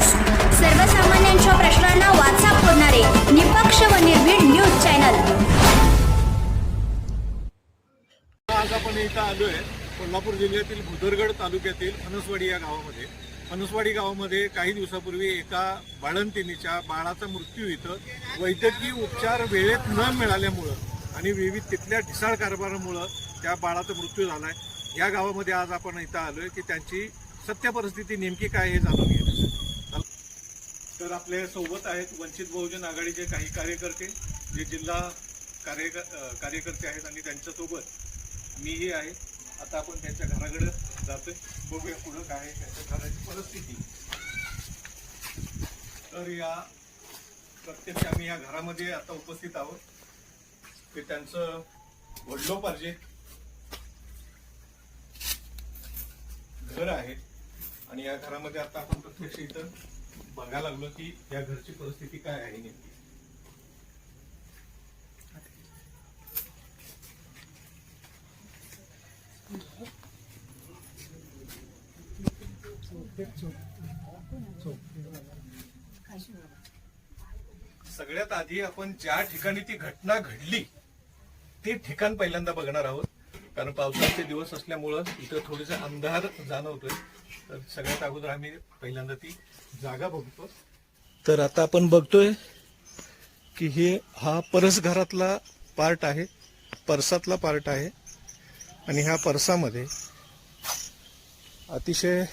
News. सर्वसामान्यांच्या प्रश्नांना वाचा फोडणारे निपक्ष व निर्भीड न्यूज चॅनल. आज आपण इथं आलोय कोल्हापूर जिल्ह्यातील भुदरगड तालुक्यातील फणसवाडी या गावामध्ये. फणसवाडी गावामध्ये काही दिवसापूर्वी एका बाळंतिनीच्या बाळाचा मृत्यू इथं. वैद्यकीय उपचार वेळेत न मिळाल्यामुळं आणि विविध तिथल्या ढिसाळ कारभारामुळं त्या बाळाचा मृत्यू झालाय. या गावामध्ये आज आपण इथं आलोय की त्यांची सत्य परिस्थिती नेमकी काय हे जाणून घेण्यासाठी तर आपल्यासोबत आहेत वंचित बहुजन आघाडीचे काही कार्यकर्ते जे जिल्हा कार्य कार्यकर्ते आहेत आणि त्यांच्यासोबत मीही आहे. आता आपण त्यांच्या घराकडे जातोय. बघूया पुढं काय आहे त्यांच्या घराची परिस्थिती. तर या प्रत्यक्ष आम्ही या घरामध्ये आता उपस्थित आहोत. ते त्यांचं वडिलोपार्जित घर आहे. आणि या घरामध्ये आता आपण प्रत्यक्ष इथं बघायला लागलो की या घरची परिस्थिती काय आहे नेमकी. सगळ्यात आधी आपण ज्या ठिकाणी ती घटना घडली ते ठिकाण पहिल्यांदा बघणार आहोत. कारण पावसाचे दिवस असल्यामुळं इथं थोडेसे अंधार जाणवतोय. तर सगळ्यात अगोदर आम्ही पहिल्यांदा ती जागा बघतो. तर आता आपण बघतोय की हे हा परस घरातला पार्ट आहे परसातला पार्ट आहे. आणि ह्या परसामध्ये अतिशय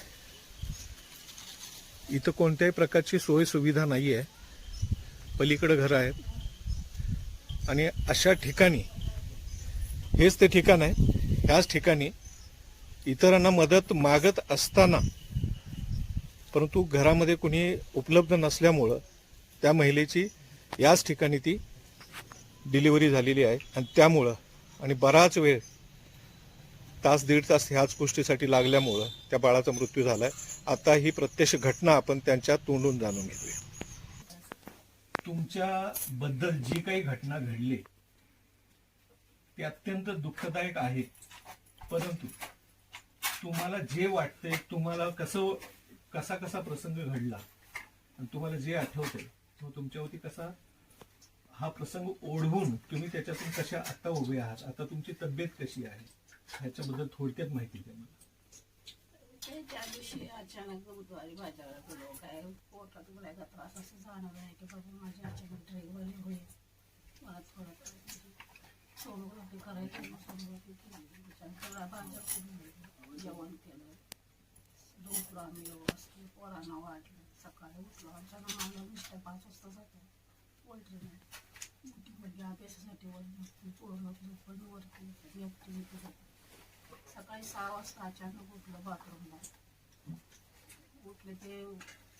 इथं कोणत्याही प्रकारची सोय सुविधा नाही आहे पलीकडं घरं आहेत. आणि अशा ठिकाणी हेच ते ठिकाण आहे. ह्याच ठिकाणी इतरांना मदत मागत असताना परंतु घरामध्ये कुणी उपलब्ध नसल्यामुळं त्या महिलेची याच ठिकाणी ती डिलिव्हरी झालेली आहे. आणि त्यामुळं आणि बराच वेळ तास दीड तास ह्याच गोष्टीसाठी लागल्यामुळं त्या बाळाचा मृत्यू झाला आहे आता ही प्रत्यक्ष घटना आपण त्यांच्या तोंडून जाणून घेतोय. तुमच्या बद्दल जी काही घटना घडली ती अत्यंत दुःखदायक आहे. परंतु तुम्हाला जे वाटतंय तुम्हाला कसं कसा कसा प्रसंग घडला आणि तुम्हाला जे आठवतंय तो तुमच्यावरती कसा हा प्रसंग ओढवून तुम्ही त्याच्यातून कशा आता उभे आहात? आता तुमची तब्येत कशी आहे? ह्याच्याबद्दल थोडक्यात माहिती द्या मला. त्या दिवशी अचानक बुधवारी बाजारात गेलो. काय पोटात गुळ्याचा त्रास असं जाणवलं आहे की बाबा माझी अचानक ड्राईव्हर होईल मला थोडं सोनोग्राफी करायची सोनोग्राफी केली त्याच्यानंतर बाज़ार जेवण केलं झोपलो आम्ही व्यवस्थित पोरांना वाटलं सकाळी उठलो अचानक मला नुसतं पाच वाजता जातो पोल्ट्रीने मोठी अभ्यासासाठी वर पूर्ण पण वरती ऍक्टिव्हिटी जाते सकाळी सहा वाजता अचानक उठलं बाथरूमला उठले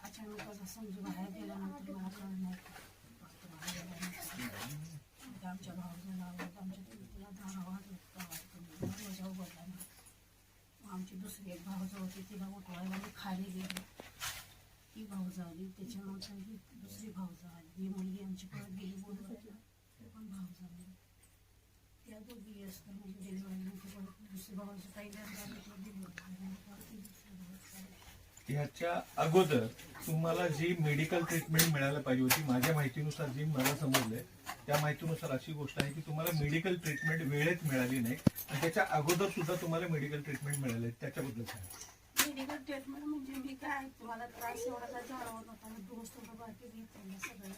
अचानक समजून बाहेर गेल्यानंतर मला गेल्यानंतर. मग आमच्या नाव आवडत आमच्या तुला दहा वाजत मजा उघडला नाही आमची दुसरी एक भाऊजा होती. तिला उठवायला मी खाली गेली. ती भाऊजा आली. त्याच्यानंतर ही दुसरी भाऊजा आली. ही मुलगी आमची परत गेली बोलत ते पण भाऊजा आली. त्या दोघी असतात म्हणजे डिलिव्हरी परत दुसरी भावाची पहिल्यांदा आली तर दुसरी भावाची ह्याच्या अगोदर तुम्हाला जी मेडिकल ट्रीटमेंट मिळायला पाहिजे होती माझ्या माहितीनुसार जी मला समजलंय त्या माहितीनुसार अशी गोष्ट आहे की तुम्हाला मेडिकल ट्रीटमेंट वेळेत मिळाली नाही. आणि त्याच्या अगोदर सुद्धा तुम्हाला मेडिकल ट्रीटमेंट मिळाले त्याच्याबद्दल काय? मेडिकल ट्रीटमेंट म्हणजे मी काय तुम्हाला त्रास एवढा काय जाणवत होता मी बाकी सगळं.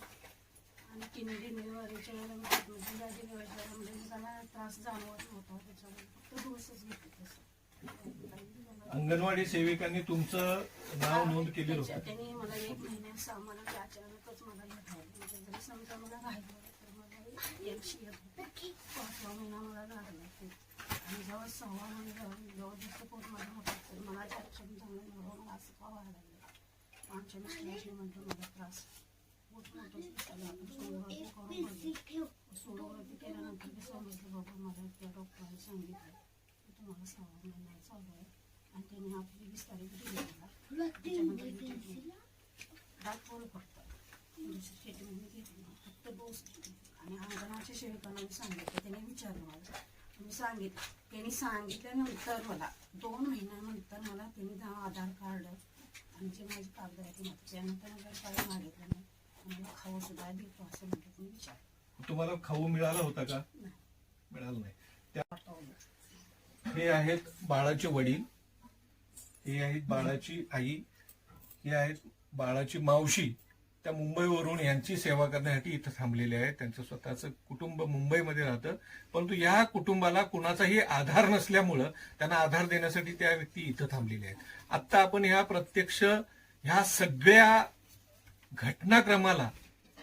आणि डिलिव्हरीच्या वेळेला मी ट्रीटमेंट डिलिव्हरीच्या वेळेला म्हणजे मला त्रास जाणवत नव्हता त्याच्यामुळे फक्त डोसच घेतले तसं अंगणवाडी सेविकांनी तुमचं नाव नोंद त्याच्या- होतं. त्यांनी मला एक महिन्यात सामान अचानकच मला भेटायला म्हणजे जरी समजा मला राहिलं तर मला एकशे एक पाचवा महिना मला लागला ते आणि जेव्हा सहावा महिना जेव्हा जेव्हा दुसरं पोट माझं होतं तर मला जायचं चांगलं मला असं का व्हायला लागलं आमच्या मिस्टरांनी म्हटलं मला त्रास पोट मोठं दिसायला आपण करून बघितली केल्यानंतर ते समजलं बाबा मला त्या डॉक्टरांनी सांगितलं की तुम्हाला सहावा महिना चालू आहे आणि त्यांनी आपली वीस तारीख दिली मला त्याच्यामध्ये दाखवलं फक्त दुसरी ट्रीटमेंट घेतली फक्त डोस घेतली आणि अंगणाच्या सेविकांना मी सांगितलं त्यांनी विचारलं मला. मी सांगितलं त्यांनी सांगितल्यानंतर मला दोन महिन्यानंतर मला त्यांनी आधार कार्ड आणि माझी कागद आहे ती मागची आणि त्यानं काही काय मागितलं नाही. आम्हाला खाऊ सुद्धा देतो असं म्हटलं तुम्ही विचार तुम्हाला खाऊ मिळाला होता का? मिळाला नाही. त्या हे आहेत बाळाचे वडील हे आहेत बाळाची आई हे आहेत बाळाची मावशी. त्या मुंबईवरून यांची सेवा करण्यासाठी इथं थांबलेले आहेत. त्यांचं स्वतःचं कुटुंब मुंबईमध्ये राहतं. परंतु या कुटुंबाला कुणाचाही आधार नसल्यामुळं त्यांना आधार देण्यासाठी त्या व्यक्ती इथं थांबलेल्या आहेत. आत्ता आपण ह्या प्रत्यक्ष ह्या सगळ्या घटनाक्रमाला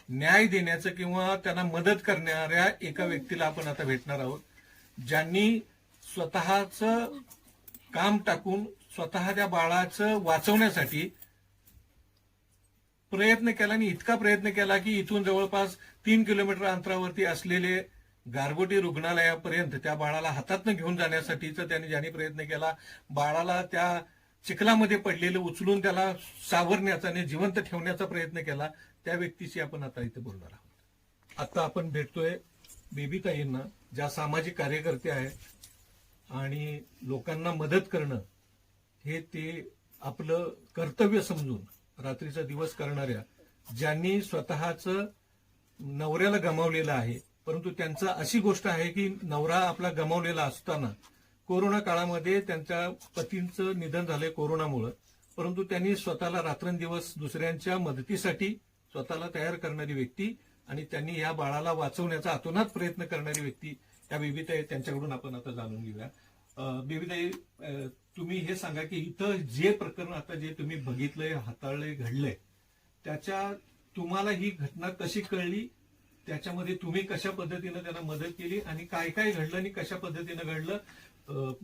न्याय देण्याचं किंवा त्यांना मदत करणाऱ्या एका व्यक्तीला आपण आता भेटणार आहोत ज्यांनी स्वतःच काम टाकून स्वतः त्या बाळाचं वाचवण्यासाठी प्रयत्न केला आणि इतका प्रयत्न केला की इथून जवळपास तीन किलोमीटर अंतरावरती असलेले गारगोटी रुग्णालयापर्यंत त्या बाळाला हातातनं घेऊन जाण्यासाठीचा त्याने ज्यांनी प्रयत्न केला बाळाला त्या चिखलामध्ये पडलेलं उचलून त्याला सावरण्याचा आणि जिवंत ठेवण्याचा प्रयत्न केला. त्या व्यक्तीशी आपण आता इथे बोलणार आहोत. आता आपण भेटतोय बेबीताईंना ज्या सामाजिक कार्यकर्ते आहेत आणि लोकांना मदत करणं हे ते आपलं कर्तव्य समजून रात्रीचा दिवस करणाऱ्या ज्यांनी स्वतःच नवऱ्याला गमावलेलं आहे परंतु त्यांचा अशी गोष्ट आहे की नवरा आपला गमावलेला असताना कोरोना काळामध्ये त्यांच्या पतींचं निधन झालंय कोरोनामुळं परंतु त्यांनी स्वतःला रात्रंदिवस दुसऱ्यांच्या मदतीसाठी स्वतःला तयार करणारी व्यक्ती आणि त्यांनी या बाळाला वाचवण्याचा अतोनात प्रयत्न करणारी व्यक्ती या बेबीताई त्यांच्याकडून आपण आता जाणून घेऊया. बेबीताई तुम्ही हे सांगा की इथं जे प्रकरण आता जे तुम्ही बघितलंय हाताळलंय घडलंय त्याच्या तुम्हाला ही घटना कशी कळली? त्याच्यामध्ये तुम्ही कशा पद्धतीनं त्यांना मदत केली आणि काय काय घडलं आणि कशा पद्धतीनं घडलं?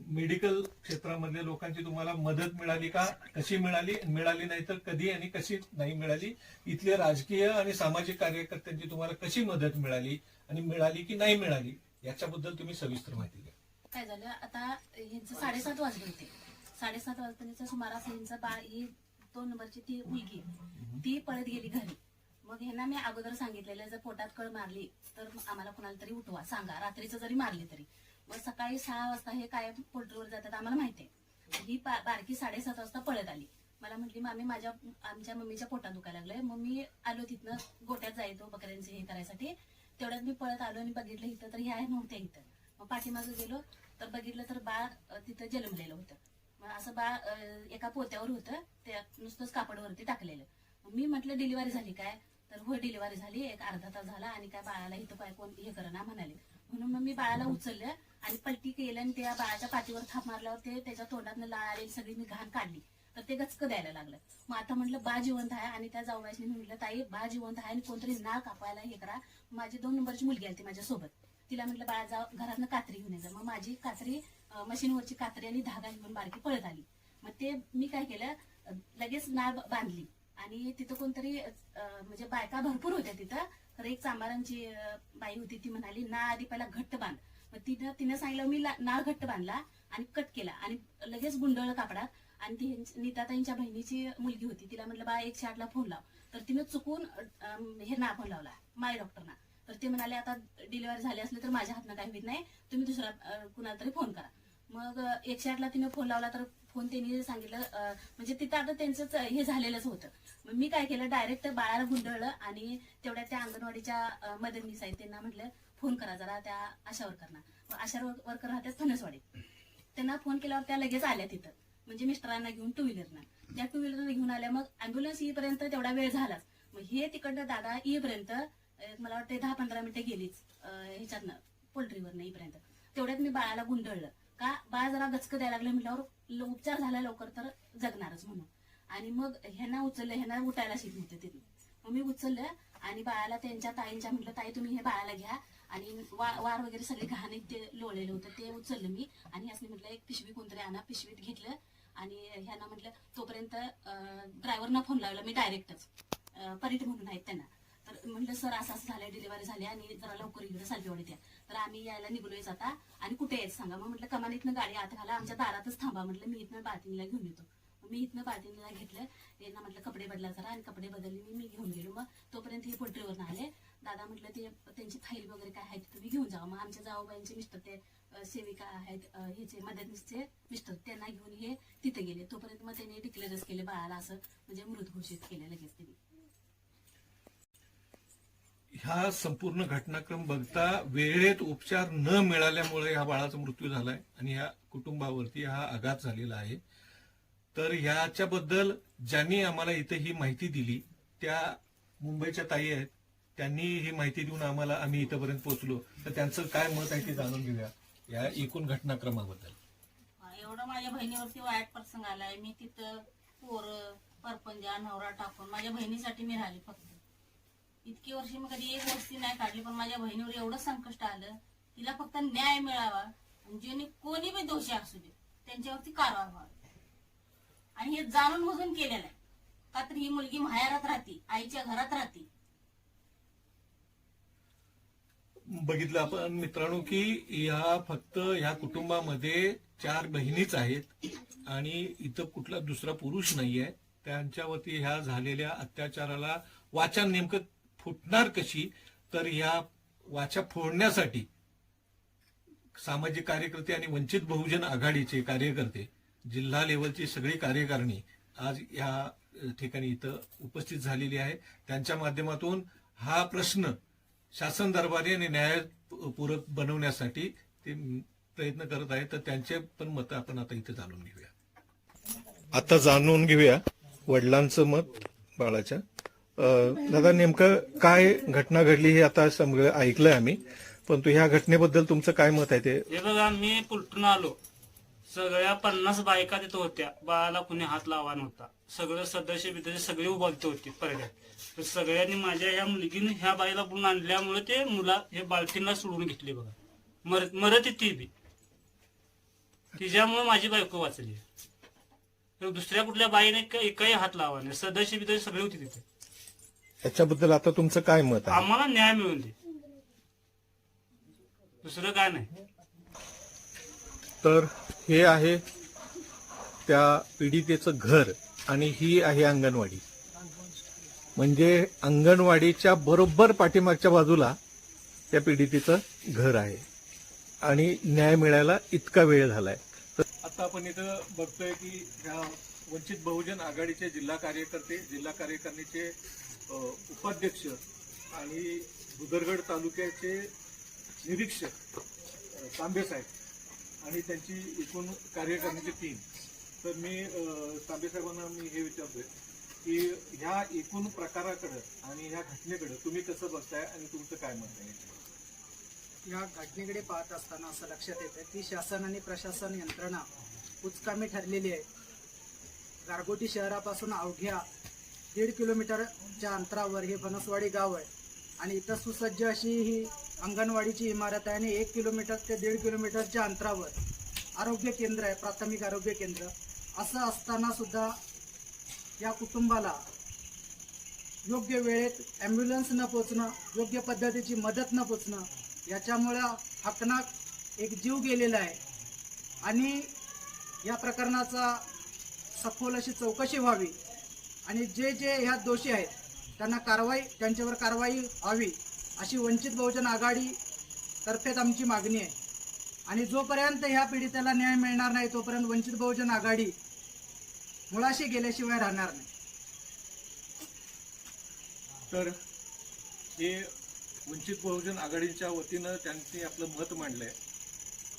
मेडिकल क्षेत्रामधल्या लोकांची तुम्हाला मदत मिळाली का? कशी मिळाली? मिळाली नाही तर कधी आणि कशी नाही मिळाली? इथले राजकीय आणि सामाजिक कार्यकर्त्यांची तुम्हाला कशी मदत मिळाली आणि मिळाली की नाही मिळाली? याच्याबद्दल तुम्ही सविस्तर माहिती द्या. काय झालं? आता साडेसात वाजले होते. साडेसात वाजताच्या सुमारास ह्यांचं बाळ ही दोन नंबरची ती मुलगी ती पळत गेली घरी. मग ह्यांना मी अगोदर सांगितलेलं जर पोटात कळ मारली तर आम्हाला कोणाला तरी उठवा सांगा. रात्रीचं जरी मारली तरी. मग सकाळी सहा वाजता हे काय पोल्ट्रीवर जातात आम्हाला माहिती आहे. ही बारकी साडेसात वाजता पळत आली. मला म्हटली मामी माझ्या आमच्या मम्मीच्या पोटात दुखायला लागलंय. मग मी आलो तिथनं गोट्यात जायचो बकऱ्यांचे हे करायसाठी. तेवढ्यात मी पळत आलो आणि बघितलं इथं तर ह्या नव्हत्या इथं. मग पाठीमागं गेलो तर बघितलं तर बाळ तिथं जन्मलेलं होतं. असं बाळ एका पोत्यावर होतं त्या नुसतंच कापडवरती टाकलेलं. मी म्हटलं डिलिव्हरी झाली काय? तर हो डिलिव्हरी झाली. एक अर्धा तास झाला आणि काय बाळाला इथं काय कोण हे करणार म्हणाले. म्हणून मग मी बाळाला उचललं आणि पलटी केलं आणि त्या बाळाच्या पाठीवर थाप मारल्यावर ते त्याच्या तोंडातनं लाळ आलेली सगळी मी घाण काढली. तर ते गचकं द्यायला लागलं. मग आता म्हटलं बा जिवंत आहे आणि त्या जाऊबाईने म्हटलं ताई बा जिवंत आहे आणि कोणतरी ना कापायला हे करा. माझी दोन नंबरची मुलगी आली ती माझ्यासोबत. तिला म्हटलं बाळा जा घरातनं कात्री घेऊन येतं मग माझी कात्री मशीनवरची कात्री आणि धागा घेऊन बारकी पळत आली. मग ते मी काय केलं लगेच नाळ बांधली. आणि तिथं कोणतरी म्हणजे बायका भरपूर होत्या तिथं. तर एक चांबारांची बाई होती ती म्हणाली नाळ आधी पहिला घट्ट बांध. मग तिनं तिनं सांगितलं मी नाळ घट्ट बांधला आणि कट केला. आणि लगेच गुंडळ कापडात. आणि ती नीताताईंच्या बहिणीची मुलगी होती तिला म्हटलं बा एकशे आठला फोन लाव. तर तिनं चुकून हे ना फोन लावला माय डॉक्टरना. तर ते म्हणाले आता डिलिव्हरी झाली असली तर माझ्या हातनं काही होत नाही. तुम्ही दुसरा कुणाला तरी फोन करा. मग अं, एकशे आठला तिने फोन लावला तर फोन त्यांनी सांगितलं म्हणजे तिथं आता त्यांचं हे झालेलंच होतं. मग मी काय केलं डायरेक्ट बाळाला गुंडळलं आणि तेवढ्या त्या अंगणवाडीच्या मदतनीस आहेत त्यांना म्हटलं फोन करा जरा त्या आशा वर्करना मग आशा वर्कर राहतात फणसवाडीत त्यांना फोन केल्यावर त्या लगेच आल्या तिथं. म्हणजे मिस्टरांना घेऊन टू व्हीलरना त्या टू व्हीलर घेऊन आल्या मग अँब्युलन्स येईपर्यंत तेवढा वेळ झालाच. मग हे तिकडनं दादा येईपर्यंत मला वाटतं दहा पंधरा मिनिटं गेलीच ह्याच्यातनं पोल्ट्रीवरनं येईपर्यंत. तेवढ्यात मी बाळाला गुंडळलं. का बाळ जरा गचक द्यायला लागलं म्हटल्यावर उपचार झाला लवकर तर जगणारच म्हणून. आणि मग ह्यांना उचललं ह्यांना उठायला शिक होते तिथे मग मी उचललं आणि बाळाला त्यांच्या ताईंच्या म्हटलं ताई तुम्ही हे बाळाला घ्या. आणि वा- वार वगैरे सगळे घाणे ते लोळलेलं होतं ते उचललं मी. आणि असं म्हटलं एक पिशवी कोणतरी आणा. पिशवीत घेतलं आणि ह्यांना म्हटलं तोपर्यंत ड्रायव्हरना फोन लावला मी डायरेक्टच परीट म्हणून आहेत त्यांना. तर म्हणलं सर असं असं झालंय डिलिव्हरी झाली आणि जरा लवकर इकडे सालवेवाडीत द्या तर आम्ही यायला निघलोय आता आणि कुठे यायचं सांगा. मग म्हटलं कमानीतनं गाडी आत घाला. आमच्या दारातच थांबा. म्हटलं मी इथनं बातमीला घेऊन येतो. मी इथनं पाटीलला घेतलं. यांना म्हटलं कपडे बदला जरा. आणि कपडे बदलले मी मी घेऊन गेलो. मग तोपर्यंत हे पोल्ट्रीवरून आले. दादा म्हटलं ते त्यांची फाईल वगैरे काय आहे तुम्ही घेऊन जावा मग आमच्या जाऊबाईंचे मिस्टर ते सेविका आहेत ह्याचे मदतनीसचे मिस्टर त्यांना घेऊन हे तिथे गेले. तोपर्यंत मग त्यांनी डिक्लेअरच केले बाळाला असं म्हणजे मृत घोषित केलं लगेच त्यांनी. ह्या संपूर्ण घटनाक्रम बघता वेळेत उपचार न मिळाल्यामुळे ह्या बाळाचा मृत्यू झालाय आणि ह्या कुटुंबावरती हा आघात झालेला आहे. तर ह्याच्याबद्दल ज्यांनी आम्हाला इथे ही माहिती दिली त्या मुंबईच्या ताई आहेत त्यांनी ही माहिती देऊन आम्हाला आम्ही इथपर्यंत पोहोचलो. तर त्यांचं काय मत आहे ते जाणून घेऊया या एकूण घटनाक्रमाबद्दल. एवढं माझ्या बहिणीवरती वाईट प्रसंग आलाय. मी तिथं पोरं परपंजा नवरा टाकून माझ्या बहिणीसाठी मी राहिली फक्त. इतकी वर्षी मी कधी एक वस्ती नाही काढली पण माझ्या बहिणीवर एवढं संकट आलं. तिला फक्त न्याय मिळावा. जेणे कोणी बी दोषी असू दे त्यांच्यावरती कारवाई व्हावी. आणि हे जाणून बुजून केलेलं आहे. का तर ही मुलगी माहेरात राहते आईच्या घरात राहते. बघितलं आपण मित्रांनो की या फक्त ह्या कुटुंबामध्ये चार बहिणीच आहेत आणि इथं कुठला दुसरा पुरुष नाहीये. त्यांच्यावरती ह्या झालेल्या अत्याचाराला वाचन नेमकं फुटणार कशी तर ह्या वाचा फोडण्यासाठी सामाजिक कार्यकर्ते आणि वंचित बहुजन आघाडीचे कार्यकर्ते जिल्हा लेवलची सगळी कार्यकारिणी आज या ठिकाणी इथं उपस्थित झालेली आहे त्यांच्या माध्यमातून हा प्रश्न शासन दरबारी आणि न्यायपूरक बनवण्यासाठी ते प्रयत्न करत आहेत. तर त्यांचे पण मत आपण आता इथे जाणून घेऊया. आता जाणून घेऊया वडिलांचं मत बाळाच्या. दादा नेमकं काय घटना घडली हे आता सगळं ऐकलंय आम्ही परंतु ह्या घटनेबद्दल तुमचं काय मत आहे ते? हे बघा मी पुलटून आलो. सगळ्या पन्नास बायका तिथं होत्या. बाळाला कुणी हात लावा नव्हता. सगळं सदस्य बिदस्य सगळे उभारते होते परड्यात तर सगळ्यांनी माझ्या ह्या मुलगीने ह्या बाईला पुढून आणल्यामुळे ते मुला हे बालकीला सोडून घेतले बघा. मरत मरत ती बी. तिच्यामुळे माझी बायको वाचली. दुसऱ्या कुठल्या बाईने एक- एकही हात लावा नाही. सदस्य बिदस्य सगळे होते तिथे. याच्याबद्दल आता तुमचं काय मत आहे? आम्हाला न्याय मिळून दे. दुसरं काय नाही. तर हे आहे त्या पीडितेचं घर आणि ही आहे अंगणवाडी. म्हणजे अंगणवाडीच्या बरोबर पाठीमागच्या बाजूला त्या पीडितेचं घर आहे. आणि न्याय मिळायला इतका वेळ झालाय. आता आपण इथं बघतोय की ह्या वंचित बहुजन आघाडीचे जिल्हा कार्यकर्ते जिल्हा कार्यकारिणीचे उपाध्यक्ष आणि भुदरगड तालुक्याचे निरीक्षक तांबेसाहेब साहेब आणि त्यांची एकूण कार्यकारिणीची टीम तर मी तांबेसाहेबांना साहेबांना मी हे विचारतोय की ह्या एकूण प्रकाराकडं आणि ह्या घटनेकडं तुम्ही कसं बघताय आणि तुमचं काय मत आहे? या घटनेकडे पाहत असताना असं लक्षात येतं की शासन आणि प्रशासन यंत्रणा उचकामी ठरलेली आहे. गारगोटी शहरापासून अवघ्या दीड किलोमीटरच्या अंतरावर हे फणसवाडी गाव आहे. आणि इथं सुसज्ज अशी ही अंगणवाडीची इमारत आहे आणि एक किलोमीटर ते दीड किलोमीटरच्या अंतरावर आरोग्य केंद्र आहे प्राथमिक आरोग्य केंद्र. असं असताना सुद्धा या कुटुंबाला योग्य वेळेत ॲम्ब्युलन्स न पोचणं योग्य पद्धतीची मदत न पोचणं याच्यामुळं हकनाक एक जीव गेलेला आहे. आणि या प्रकरणाचा सखोल अशी चौकशी व्हावी. आणि जे जे ह्या दोषी आहेत त्यांना कारवाई त्यांच्यावर कारवाई व्हावी अशी वंचित बहुजन आघाडी तर्फेच आमची मागणी आहे. आणि जोपर्यंत ह्या पीडितेला न्याय मिळणार नाही तोपर्यंत वंचित बहुजन आघाडी मुळाशी गेल्याशिवाय राहणार नाही. तर हे वंचित बहुजन आघाडीच्या वतीनं त्यांनी आपलं मत मांडलंय.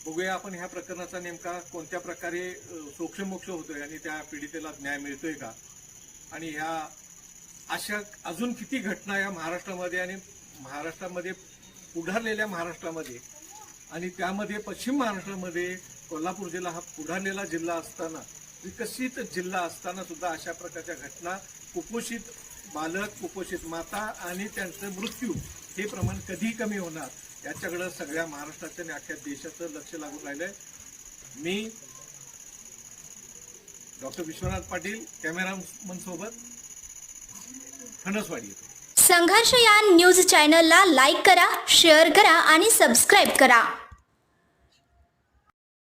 बघूया आपण ह्या प्रकरणाचा नेमका कोणत्या प्रकारे सोक्षमोक्ष होतोय आणि त्या पीडितेला न्याय मिळतोय का? आणि ह्या अशा अजून किती घटना या महाराष्ट्रामध्ये आणि महाराष्ट्रामध्ये पुढारलेल्या महाराष्ट्रामध्ये आणि त्यामध्ये पश्चिम महाराष्ट्रामध्ये कोल्हापूर जिल्हा हा पुढारलेला जिल्हा असताना विकसित जिल्हा असताना सुद्धा अशा प्रकारच्या घटना कुपोषित बालक कुपोषित माता आणि त्यांचं मृत्यू हे प्रमाण कधी कमी होणार याच्याकडं सगळ्या महाराष्ट्राचं आणि अख्ख्या देशाचं लक्ष लागून राहिलं आहे मी डॉक्टर विश्वनाथ पाटील कॅमेरामन सोबत फणसवाडी येतो. संघर्ष या न्यूज चॅनलला लाईक करा शेअर करा आणि सबस्क्राईब करा.